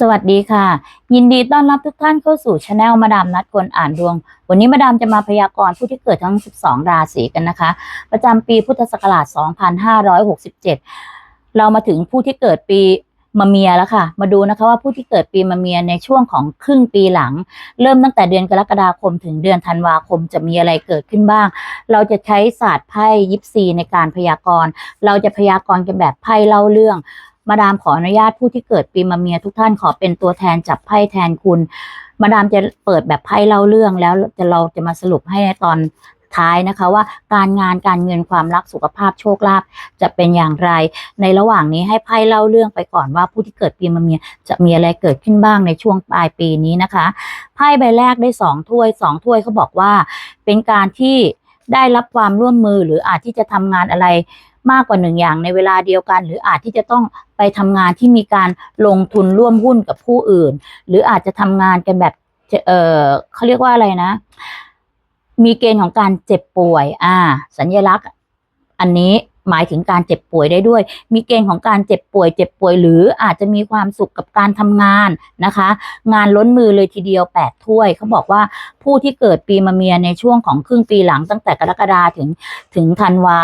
สวัสดีค่ะ ยินดีต้อนรับทุกท่านเข้าสู่ช anel มาดามนัดกลอ่านดวง วันนี้มาดามจะมาพยากรณ์ผู้ที่เกิดทั้ง 12 ราศีกันนะคะ ประจำปีพุทธศักราช 2567 เรามาถึงผู้ที่เกิดปีมะเมียแล้วค่ะ มาดูนะคะว่าผู้ที่เกิดปีมะเมียในช่วงของครึ่งปีหลัง เริ่มตั้งแต่เดือนกรกฎาคมถึงเดือนธันวาคมจะมีอะไรเกิดขึ้นบ้าง เราจะใช้ศาสตร์ไพ่ยิปซีในการพยากรณ์ เราจะพยากรณ์กันแบบไพ่เล่าเรื่อง มาดามขออนุญาตผู้ที่เกิดปีมะเมียทุกท่านขอเป็นตัวแทนจับไพ่แทนคุณ มาดามจะเปิดแบบไพ่เล่าเรื่องแล้วจะเราจะมาสรุปให้ในตอนท้ายนะคะว่าการงานการเงินความรักสุขภาพโชคลาภจะเป็นอย่างไร ในระหว่างนี้ให้ไพ่เล่าเรื่องไปก่อนว่าผู้ที่เกิดปีมะเมียจะมีอะไรเกิดขึ้นบ้างในช่วงปลายปีนี้นะคะไพ่ใบแรกได้สองถ้วยสองถ้วยเขาบอกว่า เป็นการที่ได้รับความร่วมมือหรืออาจที่จะทำงานอะไร มากกว่าหนึ่งอย่างในเวลาเดียวกัน หรืออาจที่จะต้องไปทำงานที่มีการลงทุนร่วมหุ้นกับผู้อื่น หรืออาจจะทำงานกันแบบเออเขาเรียกว่าอะไรนะ มีเกณฑ์ของการเจ็บป่วย อ่า สัญลักษณ์ อันนี้หมายถึงการเจ็บป่วยได้ด้วย มีเกณฑ์ของการเจ็บป่วย เจ็บป่วย หรืออาจจะมีความสุขกับการทำงานนะคะ งานล้นมือเลยทีเดียว8ถ้วยเขาบอกว่าผู้ที่เกิดปีมะเมียในช่วงของครึ่งปีหลังตั้งแต่กรกฎาถึงถึงธันวา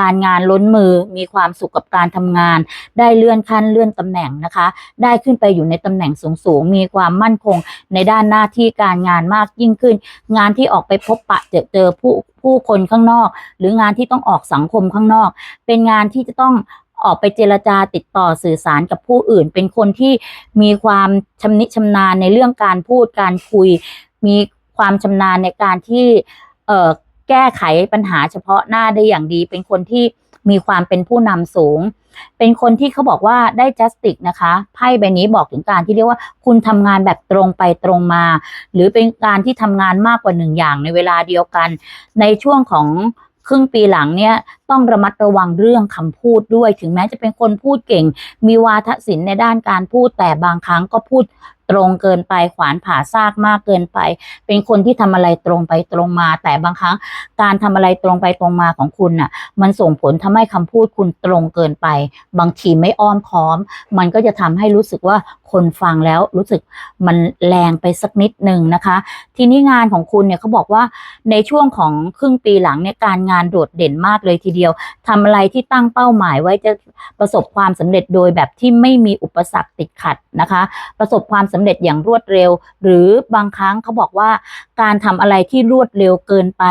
การงานล้นมือ มีความสุขกับการทำงาน ได้เลื่อนขั้นเลื่อนตำแหน่งนะคะ ได้ขึ้นไปอยู่ในตำแหน่งสูงๆ มีความมั่นคงในด้านหน้าที่การงานมากยิ่งขึ้น งานที่ออกไปพบปะเจอเจอผู้ผู้คนข้างนอก หรืองานที่ต้องออกสังคมข้างนอก เป็นงานที่จะต้องออกไปเจรจาติดต่อสื่อสารกับผู้อื่น เป็นคนที่มีความชำนิชำนาญในเรื่องการพูดการคุย มีความชำนาญในการที่เอ่อ แก้ไขปัญหาเฉพาะหน้าได้อย่างดี เป็นคนที่มีความเป็นผู้นำสูง เป็นคนที่เขาบอกว่าได้ justice นะคะไพ่ใบนี้บอกถึงการที่เรียกว่าคุณทำงานแบบตรงไปตรงมา หรือเป็นการที่ทำงานมากกว่าหนึ่งอย่างในเวลาเดียวกัน ในช่วงของครึ่งปีหลังเนี่ย ต้องระมัดระวังเรื่องคำพูดด้วย ถึงแม้จะเป็นคนพูดเก่ง มีวาทศิลป์ในด้านการพูดแต่บางครั้งก็พูดตรงเกินไปขวานผ่าซากมากเกินไป เป็นคนที่ทำอะไรตรงไปตรงมา แต่บางครั้งการทำอะไรตรงไปตรงมาของคุณน่ะ มันส่งผลทำให้คำพูดคุณตรงเกินไป บางทีไม่อ้อมค้อม มันก็จะทำให้รู้สึกว่าคนฟังแล้วรู้สึกมันแรงไปสักนิดหนึ่งนะคะ ทีนี้งานของคุณเนี่ยเขาบอกว่าในช่วงของครึ่งปีหลังเนี่ยการงานโดดเด่นมากเลยทีเดียวทำอะไรที่ตั้งเป้าหมายไว้จะประสบความสำเร็จโดยแบบที่ไม่มีอุปสรรคติดขัดนะคะ ประสบความสำเร็จอย่างรวดเร็ว หรือบางครั้งเขาบอกว่า การทำอะไรที่รวดเร็วเกินไป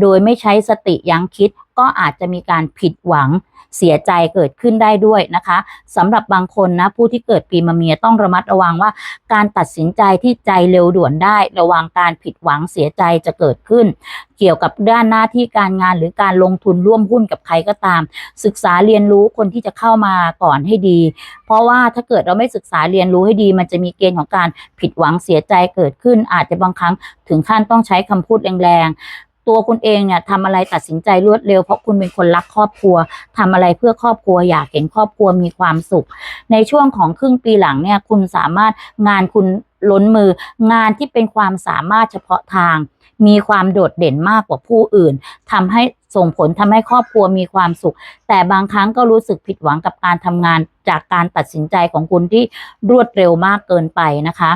โดยไม่ใช้สติยั้งคิดก็อาจจะมีการผิดหวัง เสียใจเกิดขึ้นได้ด้วยนะคะสำหรับบางคนนะผู้ที่เกิดปีมะเมียต้องระมัดระวังว่า การตัดสินใจที่ใจเร็วด่วนได้ ระวังการผิดหวังเสียใจจะเกิดขึ้น เกี่ยวกับด้านหน้าที่การงานหรือการลงทุนร่วมหุ้นกับใครก็ตาม ศึกษาเรียนรู้คนที่จะเข้ามาก่อนให้ดี เพราะว่าถ้าเกิดเราไม่ศึกษาเรียนรู้ให้ดี มันจะมีเกณฑ์ของการผิดหวังเสียใจเกิดขึ้น อาจจะบางครั้งถึงขั้นต้องใช้คำพูดแรงๆ ตัวคุณเองเนี่ยทำอะไรตัดสินใจรวดเร็ว เพราะคุณเป็นคนรักครอบครัวทำอะไรเพื่อครอบครัวอยากเห็นครอบครัวมีความสุข ในช่วงของครึ่งปีหลังเนี่ยคุณสามารถงานคุณล้นมืองานที่เป็นความสามารถเฉพาะทาง มีความโดดเด่นมากกว่าผู้อื่นทำให้ส่งผลทำให้ครอบครัวมีความสุข แต่บางครั้งก็รู้สึกผิดหวังกับการทำงานจากการตัดสินใจของคุณที่รวดเร็วมากเกินไปนะคะ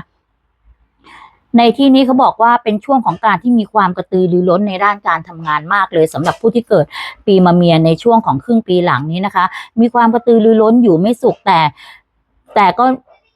ในที่นี้เขาบอกว่าเป็นช่วงของการที่มีความกระตือรือร้นในด้านการทำงานมากเลยสำหรับผู้ที่เกิดปีมะเมียในช่วงของครึ่งปีหลังนี้นะคะ มีความกระตือรือร้นอยู่ไม่สุขแต่ แต่ก็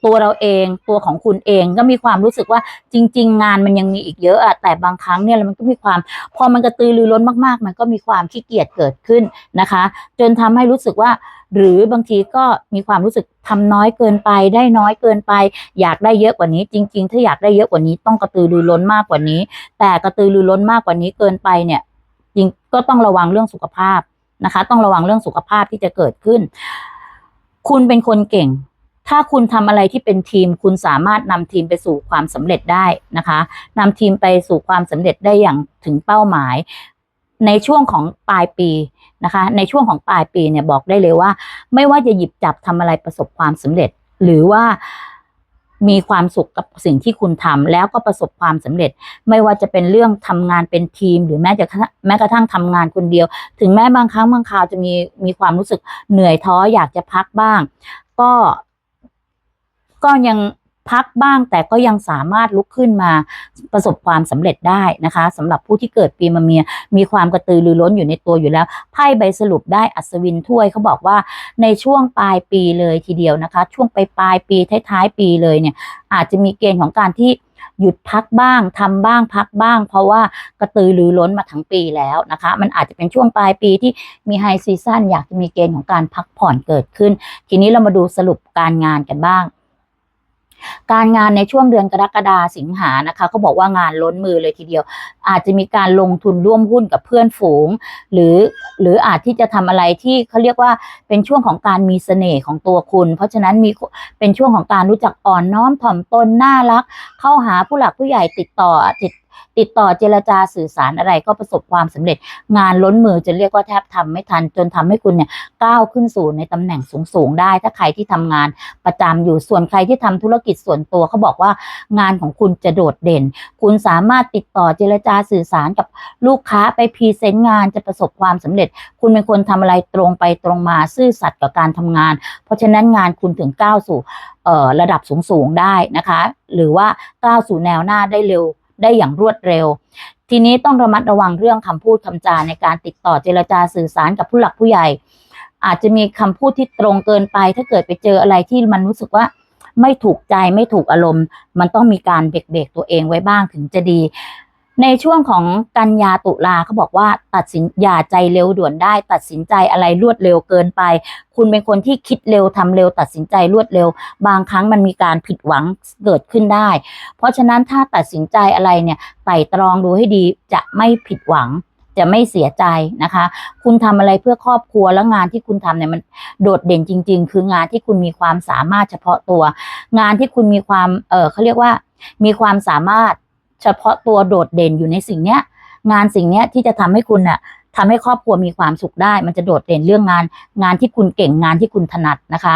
ตัวเราเองตัวของคุณเองก็มีความรู้สึกว่าจริง ๆ งานมันยังมีอีกเยอะอะแต่บางครั้งเนี่ยมันก็มีความ พอมันกระตือรือร้นมากๆ มันก็มีความขี้เกียจเกิดขึ้นนะคะ จนทำให้รู้สึกว่า หรือบางทีก็มีความรู้สึกทำน้อยเกินไปได้น้อยเกินไป อยากได้เยอะกว่านี้ จริง ๆ ถ้าอยากได้เยอะกว่านี้ต้องกระตือรือร้นมากกว่านี้ แต่กระตือรือร้นมากกว่านี้เกินไปเนี่ยจริงก็ต้องระวังเรื่องสุขภาพนะคะ ต้องระวังเรื่องสุขภาพที่จะเกิดขึ้น คุณเป็นคนเก่ง ถ้าคุณทำอะไรที่เป็นทีม คุณสามารถนำทีมไปสู่ความสำเร็จได้นะคะนำทีมไปสู่ความสำเร็จได้อย่างถึงเป้าหมาย ในช่วงของปลายปีนะคะ ในช่วงของปลายปีเนี่ยบอกได้เลยว่า ไม่ว่าจะหยิบจับทำอะไรประสบความสำเร็จ หรือว่ามีความสุขกับสิ่งที่คุณทำแล้วก็ประสบความสำเร็จ ไม่ว่าจะเป็นเรื่องทำงานเป็นทีม หรือแม้จะแม้กระทั่งทำงานคนเดียว ถึงแม้บางครั้งบางคราวจะมีมีความรู้สึกเหนื่อยท้ออยากจะพักบ้าง ก็ก็ยัง พักบ้างแต่ก็ยังสามารถลุกขึ้นมาประสบความสำเร็จได้นะคะสำหรับผู้ที่เกิดปีมะเมีย มีความกระตือรือร้นอยู่ในตัวอยู่แล้วไพ่ใบสรุปได้อัศวินถ้วยเขาบอกว่าในช่วงปลายปีเลยทีเดียวนะคะ ช่วงไปลายปลายปีท้ายๆปีเลยเนี่ย อาจจะมีเกณฑ์ของการที่หยุดพักบ้างทำบ้างพักบ้าง เพราะว่ากระตือรือร้นมาทั้งปีแล้วนะคะ มันอาจจะเป็นช่วงปลายปีที่มีไฮซีซั่นอยากจะมีเกณฑ์ของการพักผ่อนเกิดขึ้น ทีนี้เรามาดูสรุปการงานกันบ้าง การงานในช่วงเดือนกรกฎาสิงหานะคะเขาบอกว่างานล้นมือเลยทีเดียว อาจจะมีการลงทุนร่วมหุ้นกับเพื่อนฝูง หรือหรืออาจที่จะทำอะไรที่เขาเรียกว่าเป็นช่วงของการมีเสน่ห์ของตัวคุณ เพราะฉะนั้นมีเป็นช่วงของการรู้จักอ่อนน้อมถ่อมตนน่ารัก เข้าหาผู้หลักผู้ใหญ่ติดต่อติด ติดต่อเจรจาสื่อสารอะไรก็ประสบความสำเร็จ งานล้นมือจะเรียกว่าแทบทำไม่ทัน จนทำให้คุณเนี่ยก้าวขึ้นสู่ในตำแหน่งสูงๆได้ ถ้าใครที่ทำงานประจำอยู่ส่วนใครที่ทำธุรกิจส่วนตัวเขาบอกว่างานของคุณจะโดดเด่น คุณสามารถติดต่อเจรจาสื่อสารกับลูกค้าไปพรีเซนต์งานจะประสบความสำเร็จ คุณเป็นคนทำอะไรตรงไปตรงมาซื่อสัตย์กับการทำงาน เพราะฉะนั้นงานคุณถึงก้าวสู่ระดับสูงๆได้นะคะ หรือว่าก้าวสู่แนวหน้าได้เร็ว ได้อย่างรวดเร็ว ทีนี้ต้องระมัดระวังเรื่องคำพูดคำจาในการติดต่อเจรจาสื่อสารกับผู้หลักผู้ใหญ่ อาจจะมีคำพูดที่ตรงเกินไป ถ้าเกิดไปเจออะไรที่มันรู้สึกว่าไม่ถูกใจไม่ถูกอารมณ์ มันต้องมีการเบรกๆตัวเองไว้บ้างถึงจะดี ในช่วงของกันยาตุลาเขาบอกว่าตัดสินอย่าใจเร็วด่วนได้ ตัดสินใจอะไรรวดเร็วเกินไป คุณเป็นคนที่คิดเร็วทำเร็ว ตัดสินใจรวดเร็ว บางครั้งมันมีการผิดหวังเกิดขึ้นได้ เพราะฉะนั้นถ้าตัดสินใจอะไรเนี่ยไต่ตรองดูให้ดีจะไม่ผิดหวังจะไม่เสียใจนะคะ คุณทำอะไรเพื่อครอบครัวแล้วงานที่คุณทำเนี่ยมันโดดเด่นจริง ๆ คืองานที่คุณมีความสามารถเฉพาะตัว งานที่คุณมีความเออเขาเรียกว่า มีความสามารถ เฉพาะตัวโดดเด่นอยู่ในสิ่งเนี้ย งานสิ่งเนี้ยที่จะทำให้คุณน่ะทำให้ครอบครัวมีความสุขได้ มันจะโดดเด่นเรื่องงาน งานที่คุณเก่งงานที่คุณถนัดนะคะ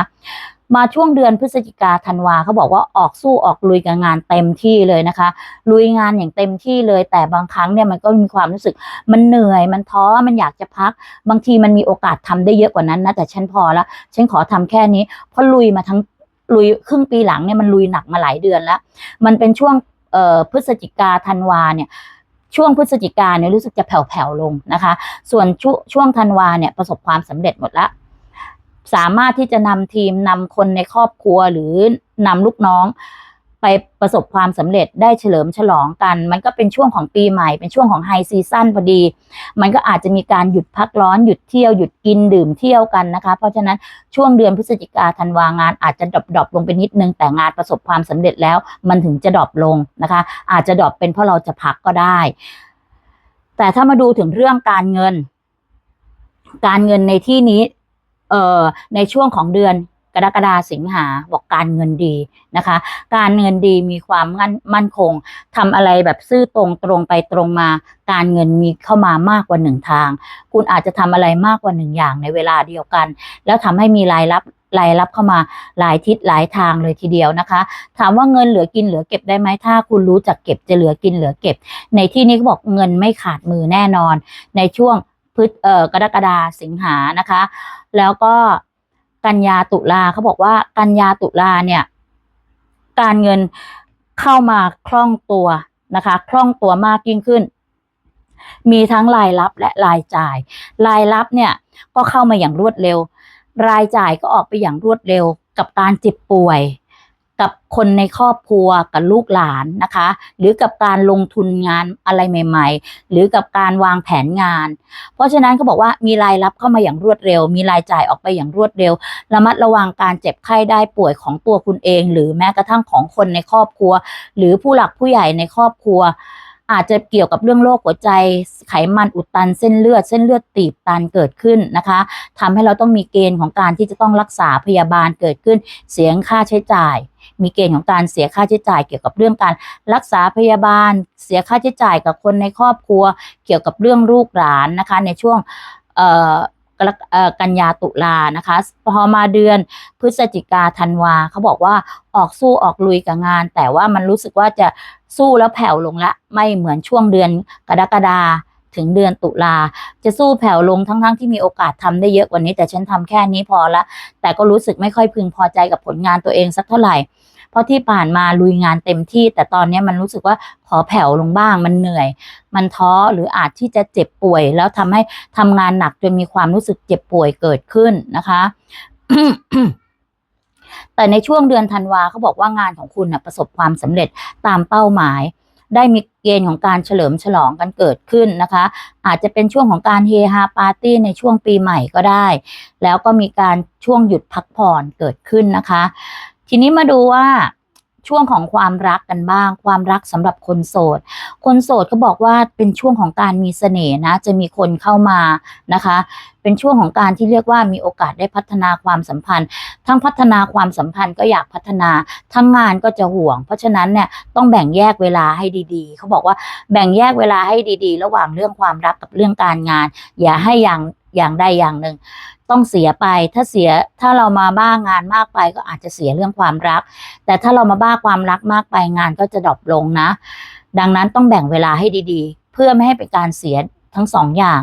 มาช่วงเดือนพฤศจิกาธันวาเขาบอกว่าออกสู้ออกลุยกับงานเต็มที่เลยนะคะ ลุยงานอย่างเต็มที่เลย แต่บางครั้งเนี่ยมันก็มีความรู้สึก มันเหนื่อยมันท้อมันอยากจะพัก บางทีมันมีโอกาสทำได้เยอะกว่านั้นนะแต่ฉันพอละฉันขอทำแค่นี้เพราะลุยมาทั้งลุยครึ่งปีหลังเนี่ยมันลุยหนักมาหลายเดือนแล้ว มันเป็นช่วง เอ่อพฤศจิกาธันวาเนี่ยช่วงพฤศจิกาเนี่ยรู้สึกจะแผ่วๆลงนะคะ ส่วนชช่วงธันวาเนี่ยประสบความสำเร็จหมดละสามารถที่จะนำทีมนำคนในครอบครัวหรือนำลูกน้อง ไปประสบความสำเร็จได้เฉลิมฉลองกัน มันก็เป็นช่วงของปีใหม่ เป็นช่วงของไฮซีซั่นพอดี มันก็อาจจะมีการหยุดพักร้อนหยุดเที่ยวหยุดกินดื่มเที่ยวกันนะคะ เพราะฉะนั้นช่วงเดือนพฤศจิกาธันวางานอาจจะดรอปดรอปลงไปนิดนึงแต่งานประสบความสำเร็จแล้ว มันถึงจะดรอปลงนะคะ อาจจะดรอปเป็นเพราะเราจะพักก็ได้ แต่ถ้ามาดูถึงเรื่องการเงิน การเงินในที่นี้ เอ่อในช่วงของเดือน กรกฎาสิงหาบอกการเงินดีนะคะ การเงินดีมีความมั่นมั่นคงทำอะไรแบบซื่อตรงตรงไปตรงมา การเงินมีเข้ามามากกว่าหนึ่งทาง คุณอาจจะทำอะไรมากกว่าหนึ่งอย่างในเวลาเดียวกัน แล้วทำให้มีรายรับรายรับเข้ามาหลายทิศหลายทางเลยทีเดียวนะคะ ถามว่าเงินเหลือกินเหลือเก็บได้ไหมถ้าคุณรู้จักเก็บจะเหลือกินเหลือเก็บ ในที่นี้เขาบอกเงินไม่ขาดมือแน่นอน ในช่วงพฤษเอ่อกรกฎาสิงหานะคะ แล้วก็ กันยาตุลาเขาบอกว่ากันยาตุลาเนี่ย การเงินเข้ามาคล่องตัวนะคะคล่องตัวมากยิ่งขึ้น มีทั้งรายรับและรายจ่าย รายรับเนี่ยก็เข้ามาอย่างรวดเร็ว รายจ่ายก็ออกไปอย่างรวดเร็วกับการเจ็บป่วย กับคนในครอบครัวกับลูกหลานนะคะ หรือกับการลงทุนงานอะไรใหม่ ๆ หรือกับการวางแผนงาน เพราะฉะนั้นเขาบอกว่ามีรายรับเข้ามาอย่างรวดเร็ว มีรายจ่ายออกไปอย่างรวดเร็ว ระมัดระวังการเจ็บไข้ได้ป่วยของตัวคุณเอง หรือแม้กระทั่งของคนในครอบครัว หรือผู้หลักผู้ใหญ่ในครอบครัว อาจจะเกี่ยวกับเรื่องโรคหัวใจ ไขมันอุดตันเส้นเลือด เส้นเลือดตีบตันเกิดขึ้นนะคะทำให้เราต้องมีเกณฑ์ของการที่จะต้องรักษาพยาบาลเกิดขึ้น เสียงค่าใช้จ่าย มีเกณฑ์ของการเสียค่าใช้จ่ายเกี่ยวกับเรื่องการรักษาพยาบาล เสียค่าใช้จ่ายกับคนในครอบครัว เกี่ยวกับเรื่องลูกหลานนะคะ ในช่วงกันยาตุลานะคะ พอมาเดือนพฤศจิกาธันวาเขาบอกว่าออกสู้ออกลุยกับงาน แต่ว่ามันรู้สึกว่าจะสู้แล้วแผ่วลงละ ไม่เหมือนช่วงเดือนกรกฎาถึงเดือนตุลาจะสู้แผ่วลงทั้งๆที่มีโอกาสทำได้เยอะกว่านี้ แต่ฉันทำแค่นี้พอละ แต่ก็รู้สึกไม่ค่อยพึงพอใจกับผลงานตัวเองสักเท่าไหร่ เพราะที่ผ่านมาลุยงานเต็มที่ แต่ตอนนี้มันรู้สึกว่าขอแผ่วลงบ้าง มันเหนื่อย มันท้อหรืออาจที่จะเจ็บป่วย แล้วทำให้ทำงานหนักจนมีความรู้สึกเจ็บป่วยเกิดขึ้นนะคะแต่ในช่วงเดือนธันวาเขาบอกว่างานของคุณนะประสบความสำเร็จตามเป้าหมาย ได้มีเกณฑ์ของการเฉลิมฉลองกันเกิดขึ้นนะคะ อาจจะเป็นช่วงของการเฮฮาปาร์ตี้ในช่วงปีใหม่ก็ได้ แล้วก็มีการช่วงหยุดพักผ่อนเกิดขึ้นนะคะ ทีนี้มาดูว่าช่วงของความรักกันบ้าง ความรักสำหรับคนโสด คนโสดเขาบอกว่าเป็นช่วงของการมีเสน่ห์นะ จะมีคนเข้ามานะคะ เป็นช่วงของการที่เรียกว่ามีโอกาสได้พัฒนาความสัมพันธ์ ทั้งพัฒนาความสัมพันธ์ก็อยากพัฒนา ทั้งงานก็จะห่วง เพราะฉะนั้นเนี่ยต้องแบ่งแยกเวลาให้ดีๆ เขาบอกว่าแบ่งแยกเวลาให้ดี ๆ ระหว่างเรื่องความรักกับเรื่องการงาน อย่าให้อย่าง อย่างใดอย่างหนึ่ง ต้องเสียไปถ้าเสียถ้าเรามาบ้างานมากไปก็อาจจะเสียเรื่องความรัก แต่ถ้าเรามาบ้าความรักมากไปงานก็จะดรอปลงนะ ดังนั้นต้องแบ่งเวลาให้ดีๆ เพื่อไม่ให้เป็นการเสียทั้งสองอย่าง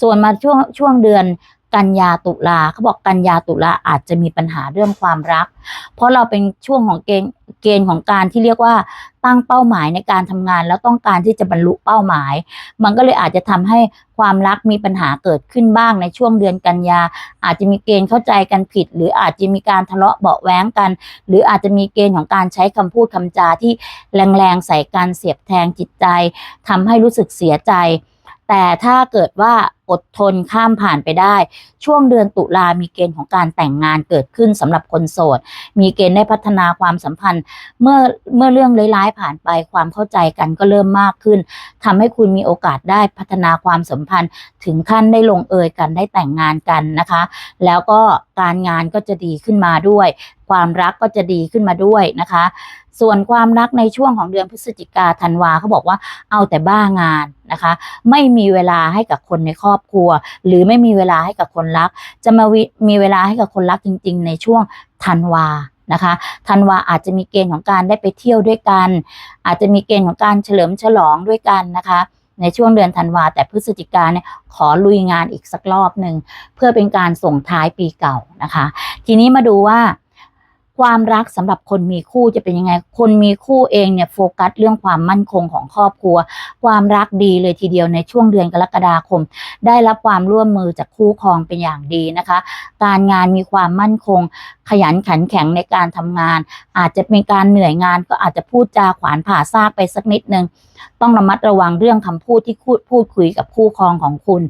ส่วนมาช่วงช่วงเดือน กันยาตุลาเขาบอกกันยาตุลาอาจจะมีปัญหาเรื่องความรัก เพราะเราเป็นช่วงของเกณฑ์เกณฑ์ของการที่เรียกว่าตั้งเป้าหมายในการทำงาน แล้วต้องการที่จะบรรลุเป้าหมาย มันก็เลยอาจจะทำให้ความรักมีปัญหาเกิดขึ้นบ้างในช่วงเดือนกันยา อาจจะมีเกณฑ์เข้าใจกันผิด หรืออาจจะมีการทะเลาะเบาะแว้งกัน หรืออาจจะมีเกณฑ์ของการใช้คำพูดคำจาที่แรงๆใส่การเสียบแทงจิตใจทำให้รู้สึกเสียใจ แต่ถ้าเกิดว่าอดทนข้ามผ่านไปได้ ช่วงเดือนตุลามีเกณฑ์ของการแต่งงานเกิดขึ้นสำหรับคนโสด มีเกณฑ์ได้พัฒนาความสัมพันธ์ เมื่อเมื่อเรื่องร้ายๆผ่านไปความเข้าใจกันก็เริ่มมากขึ้นทำให้คุณมีโอกาสได้พัฒนาความสัมพันธ์ ถึงขั้นได้ลงเอยกันได้แต่งงานกันนะคะ แล้วก็การงานก็จะดีขึ้นมาด้วย ความรักก็จะดีขึ้นมาด้วยนะคะ ส่วนความรักในช่วงของเดือนพฤศจิกาธันวาเขาบอกว่าเอาแต่บ้างาน นะคะ ไม่มีเวลาให้กับคนในครอบครัว หรือไม่มีเวลาให้กับคนรัก จะมามีเวลาให้กับคนรักจริง ๆ ในช่วงธันวานะคะธันวาอาจจะมีเกณฑ์ของการได้ไปเที่ยวด้วยกัน อาจจะมีเกณฑ์ของการเฉลิมฉลองด้วยกันนะคะในช่วงเดือนธันวาแต่พฤศจิกาเนี่ยขอลุยงานอีกสักรอบหนึ่งเพื่อเป็นการส่งท้ายปีเก่านะคะ ทีนี้มาดูว่า ความรักสำหรับคนมีคู่จะเป็นยังไง คนมีคู่เองเนี่ยโฟกัสเรื่องความมั่นคงของครอบครัว ความรักดีเลยทีเดียวในช่วงเดือนกรกฎาคม ได้รับความร่วมมือจากคู่ครองเป็นอย่างดีนะคะ การงานมีความมั่นคง ขยันขันแข็งในการทำงาน อาจจะเป็นการเหนื่อยงานก็อาจจะพูดจาขวานผ่าซากไปสักนิดนึงต้องระมัดระวังเรื่องคำพูดที่พูดพูดคุยกับคู่ครองของคุณ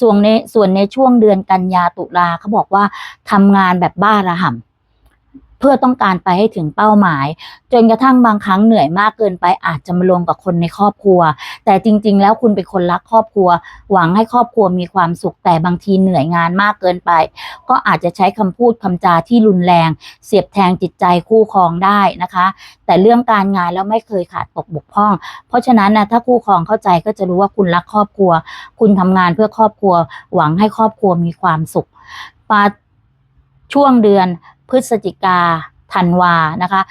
ส่วนในส่วนในช่วงเดือนกันยาตุลาเขาบอกว่าทำงานแบบบ้าระห่ำ เพื่อต้องการไปให้ถึงเป้าหมาย จนกระทั่งบางครั้งเหนื่อยมากเกินไปอาจจะมาลงกับคนในครอบครัว แต่จริง ๆ แล้วคุณเป็นคนรักครอบครัว หวังให้ครอบครัวมีความสุขแต่บางทีเหนื่อยงานมากเกินไป ก็อาจจะใช้คำพูดคำจาที่รุนแรง เสียบแทงจิตใจคู่ครองได้นะคะ แต่เรื่องการงานแล้วไม่เคยขาดตกบกพร่อง เพราะฉะนั้นนะถ้าคู่ครองเข้าใจก็จะรู้ว่าคุณรักครอบครัว คุณทำงานเพื่อครอบครัว หวังให้ครอบครัวมีความสุขมาช่วงเดือน พฤศจิกาธันวานะคะ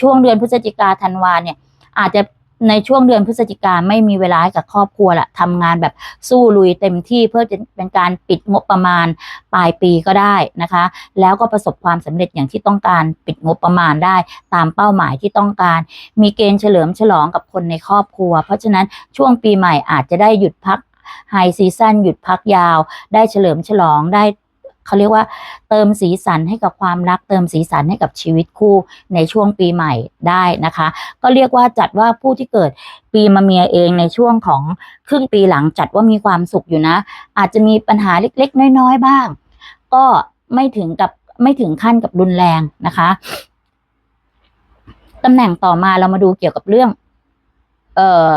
ช่วงเดือนพฤศจิกาธันวาเนี่ยอาจจะในช่วงเดือนพฤศจิกาไม่มีเวลาให้กับครอบครัวละทำงานแบบสู้ลุยเต็มที่เพื่อจะเป็นการปิดงบประมาณปลายปีก็ได้นะคะ แล้วก็ประสบความสำเร็จอย่างที่ต้องการปิดงบประมาณได้ตามเป้าหมายที่ต้องการ มีเกณฑ์เฉลิมฉลองกับคนในครอบครัว เพราะฉะนั้นช่วงปีใหม่อาจจะได้หยุดพักไฮซีซันหยุดพักยาว ได้เฉลิมฉลองได้ เขาเรียกว่าเติมสีสันให้กับความรัก เติมสีสันให้กับชีวิตคู่ในช่วงปีใหม่ได้นะคะ ก็เรียกว่าจัดว่าผู้ที่เกิดปีมะเมียเองในช่วงของครึ่งปีหลังจัดว่ามีความสุขอยู่นะ อาจจะมีปัญหาเล็กๆ น้อยๆบ้าง ก็ไม่ถึงกับไม่ถึงขั้นกับรุนแรงนะคะตำแหน่งต่อมาเรามาดูเกี่ยวกับเรื่อง เอ่อ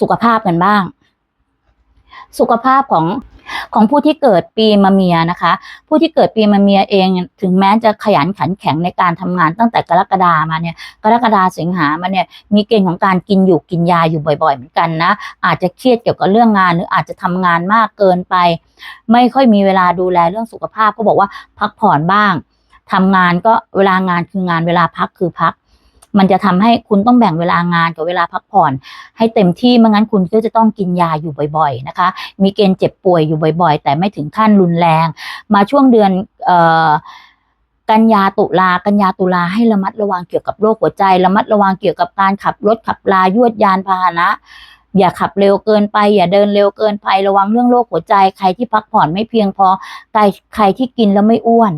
สุขภาพกันบ้าง สุขภาพของ ของผู้ที่เกิดปีมะเมียนะคะ ผู้ที่เกิดปีมะเมียเองถึงแม้จะขยันขันแข็งในการทำงานตั้งแต่กรกฎามาเนี่ยกรกฎาสิงหามาเนี่ยมีเกณฑ์ของการกินอยู่กินยาอยู่บ่อยๆ เหมือนกันนะ อาจจะเครียดเกี่ยวกับเรื่องงานหรืออาจจะทำงานมากเกินไป ไม่ค่อยมีเวลาดูแลเรื่องสุขภาพก็บอกว่าพักผ่อนบ้างทำงานก็เวลางานคืองานเวลาพักคือพัก มันจะทำให้คุณต้องแบ่งเวลางานกับเวลาพักผ่อน ให้เต็มที่ไม่งั้นคุณก็จะต้องกินยาอยู่บ่อยๆนะคะ มีเกณฑ์เจ็บป่วยอยู่บ่อยๆ แต่ไม่ถึงขั้นรุนแรง มาช่วงเดือนกันยาตุลากันยาตุลาให้ระมัดระวังเกี่ยวกับโรคหัวใจ ระมัดระวังเกี่ยวกับการขับรถขับลายวดยานพาหนะอย่าขับเร็วเกินไป อย่าเดินเร็วเกินไประวังเรื่องโรคหัวใจ ใครที่พักผ่อนไม่เพียงพอใครใครที่กินแล้วไม่อ้วน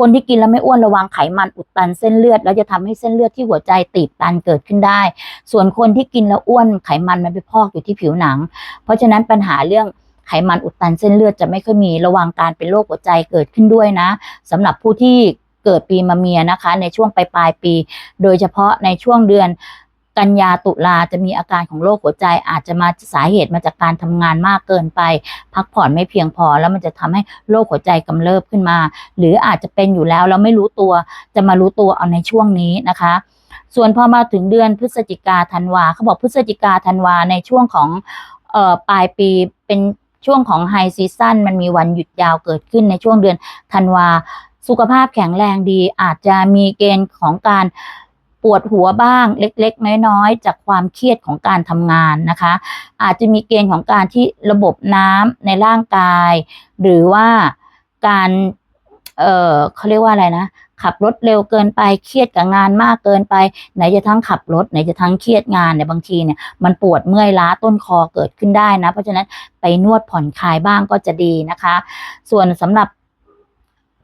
คนที่กินแล้วไม่อ้วนระวังไขมันอุดตันเส้นเลือด แล้วจะทำให้เส้นเลือดที่หัวใจตีบตันเกิดขึ้นได้ ส่วนคนที่กินแล้วอ้วนไขมันมันไปพอกอยู่ที่ผิวหนัง เพราะฉะนั้นปัญหาเรื่องไขมันอุดตันเส้นเลือดจะไม่ค่อยมีระวังการเป็นโรคหัวใจเกิดขึ้นด้วยนะสำหรับผู้ที่เกิดปีมะเมียนะคะ ในช่วงปลายปลายปี โดยเฉพาะในช่วงเดือน กันยาตุลาจะมีอาการของโรคหัวใจอาจจะมาสาเหตุมาจากการทำงานมากเกินไป พักผ่อนไม่เพียงพอแล้วมันจะทำให้โรคหัวใจกำเริบขึ้นมา หรืออาจจะเป็นอยู่แล้วเราไม่รู้ตัวจะมารู้ตัวเอาในช่วงนี้นะคะส่วนพอมาถึงเดือนพฤศจิกาธันวาเขาบอกพฤศจิกาธันวาในช่วงของออปลายปีเป็นช่วงของไฮซีซั่นมันมีวันหยุดยาวเกิดขึ้นในช่วงเดือนธันวา สุขภาพแข็งแรงดีอาจจะมีเกณฑ์ของการ ปวดหัวบ้างเล็กๆ น้อยๆ จากความเครียดของการทำงานนะคะ อาจจะมีเกณฑ์ของการที่ระบบน้ำในร่างกาย หรือว่าการ เออเขาเรียกว่าอะไรนะ ขับรถเร็วเกินไปเครียดกับงานมากเกินไป ไหนจะทั้งขับรถไหนจะทั้งเครียดงานเนี่ยบางทีเนี่ยมันปวดเมื่อยล้าต้นคอเกิดขึ้นได้นะ เพราะฉะนั้นไปนวดผ่อนคลายบ้างก็จะดีนะคะ ส่วนสำหรับ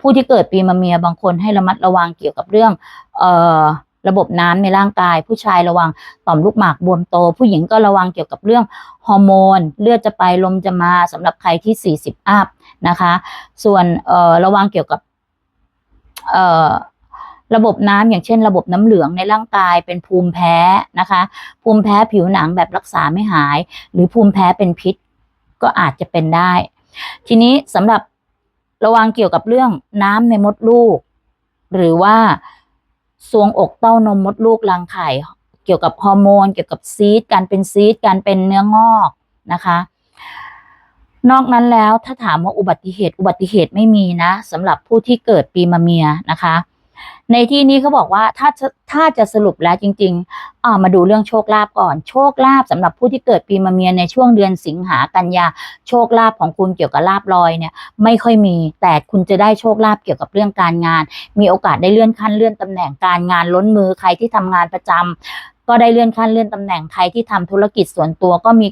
ผู้ที่เกิดปีมะเมียบางคนให้ระมัดระวังเกี่ยวกับเรื่อง เอ่อ ระบบน้ำในร่างกาย ผู้ชายระวังต่อมลูกหมากบวมโต ผู้หญิงก็ระวังเกี่ยวกับเรื่องฮอร์โมน เลือดจะไปลมจะมาสำหรับใครที่ 40 อัพนะคะ ส่วนเอ่อระวังเกี่ยวกับเอ่อระบบน้ำอย่างเช่น ระบบน้ำเหลืองในร่างกายเป็นภูมิแพ้นะคะ ภูมิแพ้ผิวหนังแบบรักษาไม่หาย หรือภูมิแพ้เป็นพิษก็อาจจะเป็นได้ ทีนี้สำหรับระวังเกี่ยวกับเรื่องน้ำในมดลูก หรือว่า ซวงอกเต้านมมดลูกรังไข่ เกี่ยวกับฮอร์โมน เกี่ยวกับซีดการเป็นซีดการเป็นเนื้องอกนะคะ นอกนั้นแล้วถ้าถามว่าอุบัติเหตุอุบัติเหตุไม่มีนะสำหรับผู้ที่เกิดปีมะเมียนะคะ ในที่นี้เขาบอกว่าถ้าถ้าจะสรุปแล้วจริงๆอ่ามาดูเรื่องโชคลาภก่อน โชคลาภสำหรับผู้ที่เกิดปีมะเมียในช่วงเดือนสิงหากันยาโชคลาภของคุณเกี่ยวกับลาบลอยเนี่ย ไม่ค่อยมีแต่คุณจะได้โชคลาภเกี่ยวกับเรื่องการงาน มีโอกาสได้เลื่อนขั้นเลื่อนตำแหน่งการงานล้นมือใครที่ทำงานประจำ ก็ได้เลื่อนขั้นเลื่อนตำแหน่งใครที่ทำธุรกิจส่วนตัวก็มี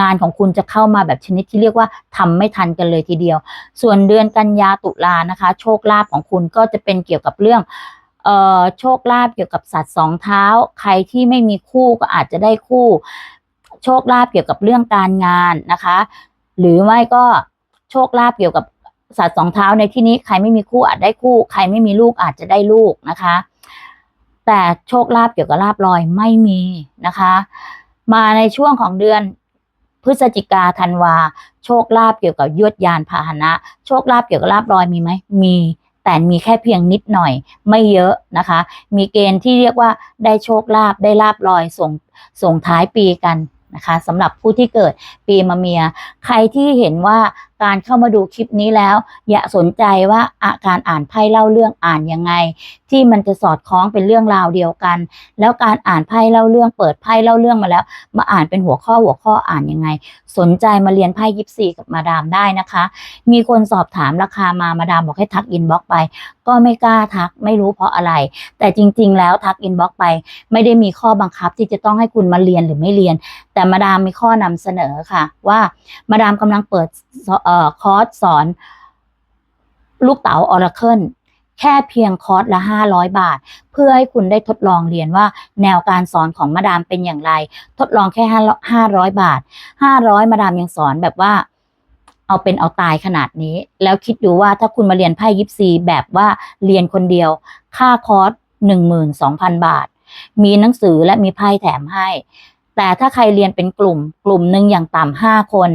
งานของคุณจะเข้ามาแบบชนิดที่เรียกว่าทำไม่ทันกันเลยทีเดียว ส่วนเดือนกันยาตุลานะคะ โชคลาภของคุณก็จะเป็นเกี่ยวกับเรื่องเอ่อโชคลาภเกี่ยวกับสัตว์สองเท้า ใครที่ไม่มีคู่ก็อาจจะได้คู่ โชคลาภเกี่ยวกับเรื่องการงานนะคะ หรือไม่ก็โชคลาภเกี่ยวกับสัตว์สองเท้าในที่นี้ใครไม่มีคู่อาจได้คู่ ใครไม่มีลูกอาจจะได้ลูกนะคะ แต่โชคลาภเกี่ยวกับลาบลอยไม่มีนะคะ มาในช่วงของเดือนพฤศจิกาธันวา โชคลาภเกี่ยวกับยวดยานพาหนะ โชคลาภเกี่ยวกับลาบลอยมีไหมมีแต่มีแค่เพียงนิดหน่อยไม่เยอะนะคะ มีเกณฑ์ที่เรียกว่าได้โชคลาภได้ลาบลอยส่งส่งท้ายปีกันนะคะสำหรับผู้ที่เกิดปีมะเมีย ใครที่เห็นว่า การเข้ามาดูคลิปนี้แล้ว อย่าสนใจว่าอาการอ่านไพ่เล่าเรื่องอ่านยังไง ที่มันจะสอดคล้องเป็นเรื่องราวเดียวกัน แล้วการอ่านไพ่เล่าเรื่องเปิดไพ่เล่าเรื่องมาแล้ว มาอ่านเป็นหัวข้อหัวข้ออ่านยังไง สนใจมาเรียนไพ่ยิปซีกับมาดามได้นะคะ มีคนสอบถามราคามามาดามบอกให้ทักอินบ็อกไป ก็ไม่กล้าทักไม่รู้เพราะอะไร แต่จริง ๆ แล้วทักอินบ็อกไป ไม่ได้มีข้อบังคับที่จะต้องให้คุณมาเรียนหรือไม่เรียน แต่มาดามมีข้อนำเสนอค่ะ ว่ามาดามกำลังเปิดเคอร์สสอน ลูกเต๋าออราเคิลแค่เพียงคอร์สละ 500 บาท เพื่อให้คุณได้ทดลองเรียนว่าแนวการสอนของมาดามเป็นอย่างไร ทดลองแค่500 บาท 500 มาดามยังสอนแบบว่า เอาเป็นเอาตายขนาดนี้ แล้วคิดดูว่าถ้าคุณมาเรียนไพ่ยิปซีแบบว่าเรียนคนเดียว ค่าคอร์ส12,000 บาท มีหนังสือและมีไพ่แถมให้ แต่ถ้าใครเรียนเป็นกลุ่ม กลุ่มหนึ่งอย่างต่ำห้าคน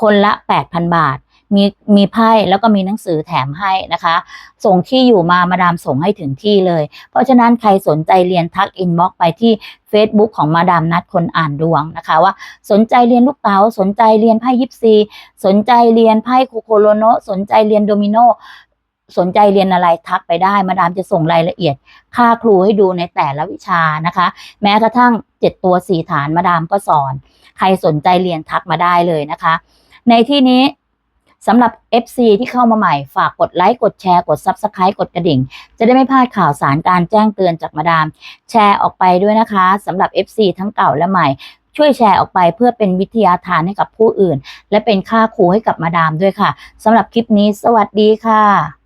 คนละ 8,000 บาท มีมีไพ่แล้วก็มีหนังสือแถมให้นะคะ ส่งที่อยู่มามาดามส่งให้ถึงที่เลย เพราะฉะนั้นใครสนใจเรียนทักอินบ็อกไปที่ Facebook ของมาดามนัดคนอ่านดวงนะคะ ว่าสนใจเรียนลูกเต๋าสนใจเรียนไพ่ยิปซี สนใจเรียนไพ่โคโคโลโนสนใจเรียนโดมิโนสนใจเรียนอะไรทักไปได้ มาดามจะส่งรายละเอียด ค่าครูให้ดูในแต่ละวิชานะคะ แม้กระทั่ง 7 ตัว 4 ฐานมาดามก็สอน ใครสนใจเรียนทักมาได้เลยนะคะ ในที่นี้สำหรับ FC ที่เข้ามาใหม่ฝากกดไลค์กดแชร์กด Subscribe กดกระดิ่ง จะได้ไม่พลาดข่าวสารการแจ้งเตือนจากมาดาม แชร์ออกไปด้วยนะคะสำหรับ FC ทั้งเก่าและใหม่ ช่วยแชร์ออกไปเพื่อเป็นวิทยาทานให้กับผู้อื่น และเป็นค่าครูให้กับมาดามด้วยค่ะสำหรับคลิปนี้ สวัสดีค่ะ